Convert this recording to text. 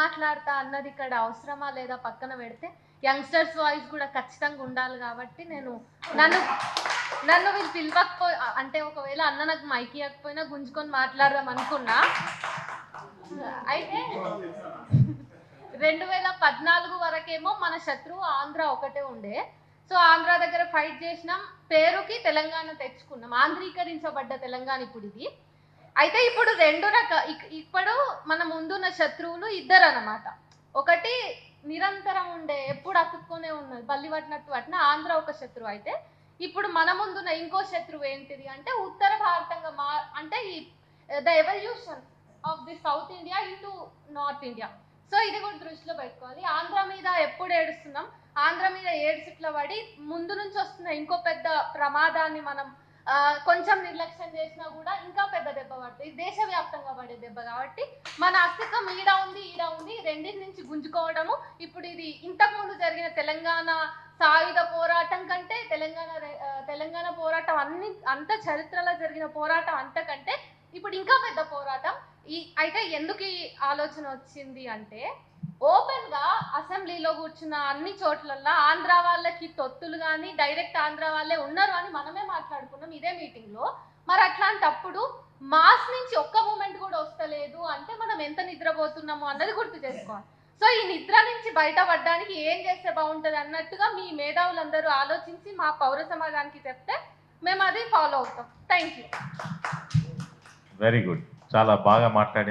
మాట్లాడతా అన్నది ఇక్కడ అవసరమా లేదా పక్కన పెడితే యంగ్స్టర్స్ వాయిస్ కూడా ఖచ్చితంగా ఉండాలి కాబట్టి నేను నన్ను నన్ను వీళ్ళు పిలవకపో అంటే ఒకవేళ అన్న నాకు మైక్ ఇవ్వకపోయినా గుంజుకొని మాట్లాడదాం అనుకున్నా. అయితే రెండు వేల పద్నాలుగు వరకేమో మన శత్రువు ఆంధ్ర ఒకటే ఉండే. సో ఆంధ్ర దగ్గర ఫైట్ చేసినాం. పేరుకి తెలంగాణ తెచ్చుకున్నాం. ఆంధ్రీకరించబడ్డ తెలంగాణ ఇప్పుడు ఇది అయితే ఇప్పుడు రెండు రక మన ముందున్న శత్రువులు ఇద్దరు అన్నమాట ఒకటి నిరంతరం ఉండే ఎప్పుడు అతుక్కునే ఉన్నది బల్లి పట్టినట్టు పట్టిన ఆంధ్ర ఒక శత్రువు అయితే ఇప్పుడు మన ముందున్న ఇంకో శత్రువు ఏంటిది అంటే ఉత్తర భారతంగా మా అంటే ఈ the evolution of the south India into north India so ఇది కూడా దృష్టిలో పెట్టుకోవాలి. ఆంధ్ర మీద ఎప్పుడు ఏడుస్తున్నాం? ఆంధ్ర మీద ఏడుసిట్ల పడి ముందు నుంచి వస్తున్న ఇంకో పెద్ద ప్రమాదాన్ని మనం uh, కొంచెం నిర్లక్ష్యం చేసినా కూడా ఇంకా పెద్ద దెబ్బ పడుతుంది ఇది దేశవ్యాప్తంగా పడే దెబ్బ కాబట్టి మన అస్తిత్వం ఈడ ఉంది ఈడ ఉంది రెండింటి నుంచి గుంజుకోవడము. ఇప్పుడు ఇది ఇంతకుముందు జరిగిన తెలంగాణ సాయుధ పోరాటం కంటే తెలంగాణ తెలంగాణ పోరాటం అన్ని అంత చరిత్రలో జరిగిన పోరాటం అంతకంటే ఇప్పుడు ఇంకా పెద్ద పోరాటం. ఈ అయితే ఎందుకు ఈ ఆలోచన వచ్చింది అంటే ఓపెన్గా అసెంబ్లీలో కూర్చున్న అన్ని చోట్లల్లో ఆంధ్ర వాళ్ళకి తొత్తులు కానీ డైరెక్ట్ ఆంధ్ర వాళ్ళే ఉన్నారు అని మనమే మాట్లాడుకున్నాం ఇదే మీటింగ్లో మరి అట్లాంటప్పుడు మాస్ నుంచి ఒక్క మూమెంట్ కూడా వస్తలేదు. అంటే మనం ఎంత నిద్రపోతున్నామో అన్నది గుర్తు చేసుకోవాలి. సో ఈ నిద్ర నుంచి బయటపడడానికి ఏం చేస్తే బాగుంటుంది అన్నట్టుగా మీ మేధావులందరూ ఆలోచించి మా పౌర సమాజానికి చెప్తే మేము అది ఫాలో అవుతాం. Thank you very good. చాలా బాగా మాట్లాడింది.